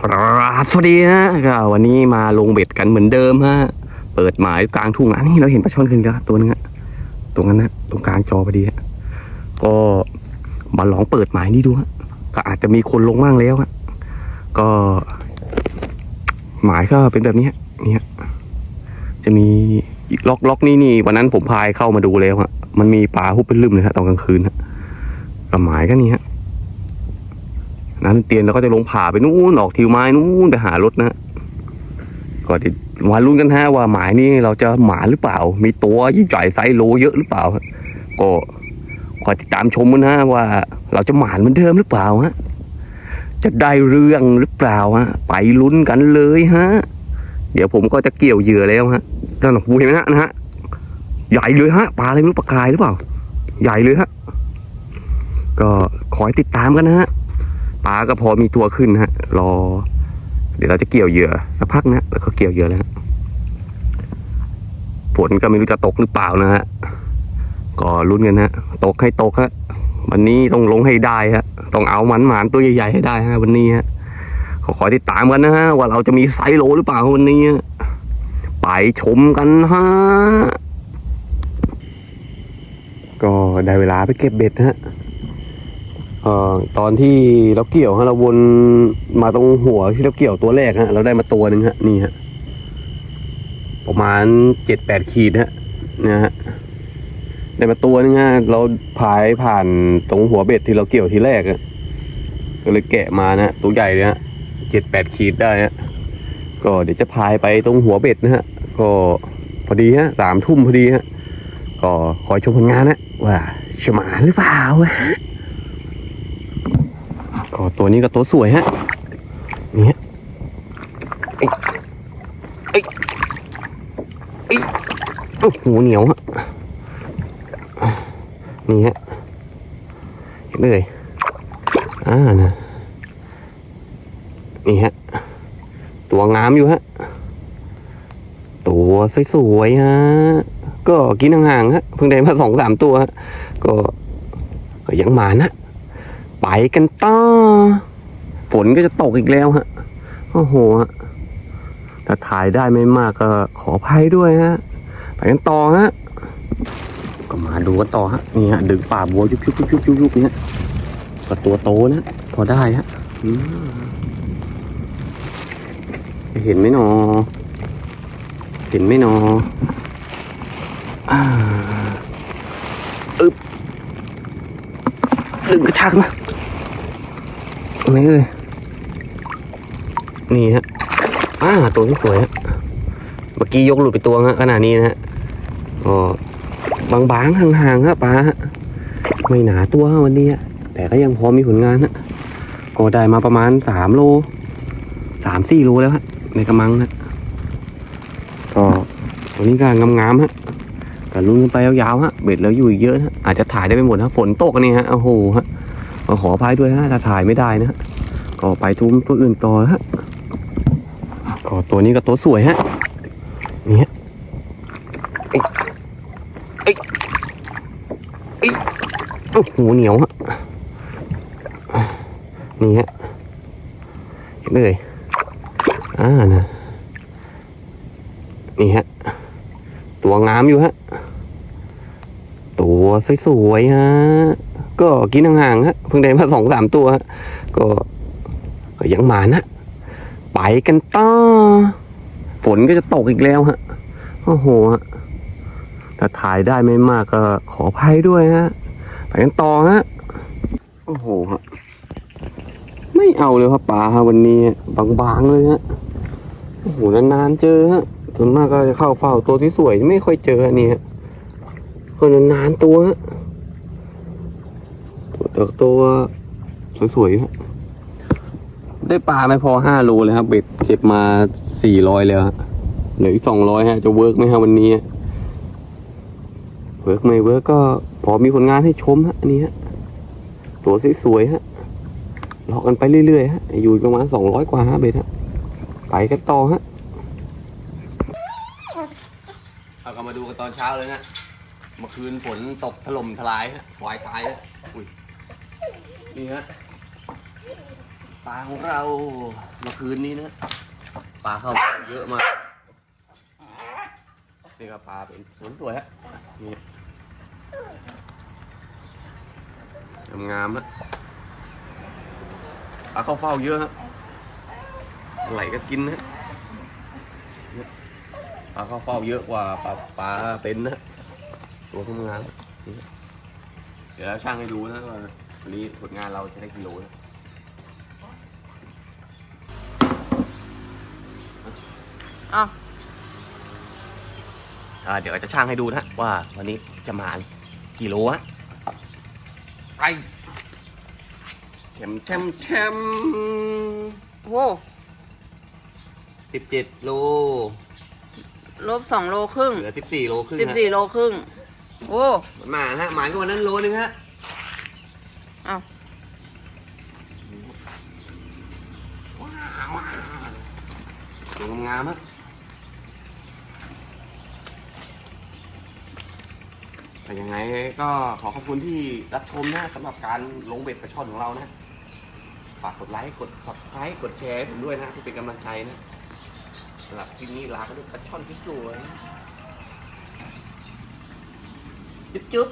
ครับสวัสดีฮะก็วันนี้มาลงเบ็ดกันเหมือนเดิมฮะ เปิดหมายกลางทุ่งอันนี้เราเห็นปลาช่อนขึ้นแล้วตัวนึงฮะตรงนั้นนะตรงกลางจอพอดีฮะก็มาลองเปิดหมายนี่ดูฮะก็อาจจะมีคนลงบ้างแล้วฮะก็ หมายก็เป็นแบบนี้ฮะนี่ฮะจะมีล็อกล็อกนี่นี่วันนั้นผมพายเข้ามาดูแล้วฮะมันมีปลาฮุบเป็นลืมเลยฮะตอนกลางคืนฮะก็หมายก็นี่ฮะ นั้นเตียนเราก็จะลงผ่าไปนู่นออกทิวไม้นู่นไปหารถนะฮะก็ติดวันรุ่นกันฮะว่าหมายนี้เราจะหมาหรือเปล่า มีตัวยิ่งใหญ่ไซส์โลเยอะหรือเปล่า ก็คอยติดตามชมกันนะว่า เราจะหมานเหมือนเดิมหรือเปล่าฮะจะได้เรื่องหรือเปล่าฮะไปลุ้นกันเลยฮะเดี๋ยวผมก็จะเกี่ยวเหยื่อแล้วฮะนั่นนะเห็นไหมฮะนะฮะใหญ่เลยฮะปลาอะไรไม่รู้ปลากายหรือเปล่า ใหญ่เลยฮะก็คอยติดตามกันนะฮะ ปลาก็พอมีตัวขึ้นนะฮะ รอ เดี๋ยวเราจะเกี่ยวเหยื่อสักพักนะแล้วก็เกี่ยวเหยื่อแล้วฝนก็ไม่รู้จะตกหรือเปล่านะฮะก็ลุ้นกันฮะตกให้ตกฮะวันนี้ต้องลงให้ได้ฮะต้องเอาหมันหมานตัวใหญ่ๆให้ได้ฮะวันนี้ฮะขอขอติดตามกันนะฮะว่าเราจะมีไซโลหรือเปล่าวันนี้ไปชมกันฮะก็ได้เวลาไปเก็บเบ็ดฮะ เอ่อตอนที่เราเกี่ยวฮะเราวนมาตรงหัวที่เราเกี่ยวตัวแรกฮะเราได้มาตัวหนึ่งฮะนี่ฮะประมาณเจ็ดแปดขีดฮะนะฮะได้มาตัวนึงฮะเราพายผ่านตรงหัวเบ็ดที่เราเกี่ยวทีแรกอะก็เลยแกะมานะตัวใหญ่เลยฮะเจ็ดแปดขีดได้ฮะก็เดี๋ยวจะพายไปตรงหัวเบ็ดนะฮะ ก็พอดีฮะสามทุ่มพอดีฮะ ก็คอยชมผลงานนะว่าจะมาหรือเปล่าวะ ก็ตัวนี้ก็ตัวสวยฮะนี่ฮะเอ้ยเอ้ยเอ้ยโอ้โหเหนียวฮะนี่ฮะเห็นเลยอ่านะนี่ฮะ ตัวงามอยู่ฮะ ตัวสวยๆฮะ ก็กินห่างๆฮะ เพิ่งได้มาสองสามตัวฮะก็ยังมานะ ไปกันต่อฝนก็จะตกอีกแล้วฮะโอ้โหฮะถ้าถ่ายได้ไม่มากก็ขออภัยด้วยฮะไปกันต่อฮะก็มาดูกันต่อฮะนี่ฮะดึงป่าบัวยุบยุบยุบยุบยุบยุบเนี่ยก็ตัวโตนะพอได้ฮะเห็นไหมนอเห็นไหมนออ่าอึบ ดึงกระชากมานี่เลยนี่ฮะอ่าตัวที่สวยฮะเมื่อกี้ยกหลุดไปตัวฮะขนาดนี้นะฮะก็บางๆห่างๆฮะปลาฮะไม่หนาตัวฮะวันนี้ฮะแต่ก็ยังพอมีผลงานฮะก็ได้มาประมาณสามโลสามสี่โลแล้วฮะในกระมังฮะก็วันนี้ก็งามๆฮะ แต่ลุ้นกันไปยาวๆฮะเบ็ดแล้วอยู่อีกเยอะฮะอาจจะถ่ายได้ไม่หมดฮะฝนตกอันนี่ฮะโอ้โหฮะก็ขออภัยด้วยฮะถ้าถ่ายไม่ได้นะฮะก็ไปทุ่มตัวอื่นต่อฮะก็ตัวนี้ก็ตัวสวยฮะนี่ฮะเอ้ยเอ้ยเอ้ยโอ้โหเหนียวฮะนี่ฮะเลยอ่านะนี่ฮะ ตัวงามอยู่ฮะ สวยๆฮะ ก็กินห่างๆฮะ เพิ่งได้มาสองสามตัวฮะก็ก็ยังมานะ ไปกันต่อฝนก็จะตกอีกแล้วฮะ โอ้โหฮะถ้าถ่ายได้ไม่มากก็ขออภัยด้วยฮะ ไปกันต่อฮะ โอ้โหฮะ ไม่เอาเลยครับปลาฮะวันนี้ บางๆเลยฮะ โอ้โห นานๆเจอฮะ ส่วนมากก็จะเข้าเฝ้าตัวที่สวยไม่ค่อยเจออันนี่ฮะ ก็นานๆตัวฮะตัวตัวสวยๆครับได้ปลาไม่พอห้าโลเลยครับ เบ็ดเก็บมาสี่ร้อยแล้วฮะเหลืออีกสองร้อยฮะ จะเวิร์กไหมฮะวันนี้เวิร์กไม่เวิร์กก็พอมีผลงานให้ชมฮะอันนี้ฮะตัวสวยๆฮะหลอกกันไปเรื่อยๆฮะอยู่ประมาณสองร้อยกว่าฮะเบ็ดฮะไปกันต่อฮะเอาก็มาดูกันตอนเช้าเลยฮะ เมื่อคืนฝนตกถล่มทลายฮะวายตายฮะอุ้ยนี่ฮะปลาของเราเมื่อคืนนี้นะปลาเข้าเยอะมากนี่ก็ปลาเป็นสวนสวยฮะนี่งามๆฮะปลาเข้าเฝ้าเยอะฮะไหลก็กินนะปลาเข้าเฝ้าเยอะกว่าปลาปลาเป็นนะ ตัวทำงานนี่เดี๋ยวเราช่างให้ดูนะว่าวันนี้ผลงานเราจะได้กิโลนะอ้าวอ่าเดี๋ยวจะช่างให้ดูนะว่าวันนี้จะมากี่โลฮะไปแชมแชมแชมโอ้สิบเจ็ดโล ลบสองโลครึ่งเหลือสิบสี่โลครึ่งสิบสี่โลครึ่ง โอ้หมาฮะหมาก็วันนั้นโลนึงฮะอ้าวว้าวว้าวตัวงามๆฮะแต่ยังไงก็ขอขอบคุณที่รับชมนะสำหรับการลงเบ็ดปลาช่อนของเรานะฝากกดไลค์กด subscribe กดแชร์ให้ผมด้วยนะที่เป็นกำลังใจนะสำหรับคลิปนี้ลาก็ด้วยปลาช่อนที่สวย จุ๊บจุ๊บ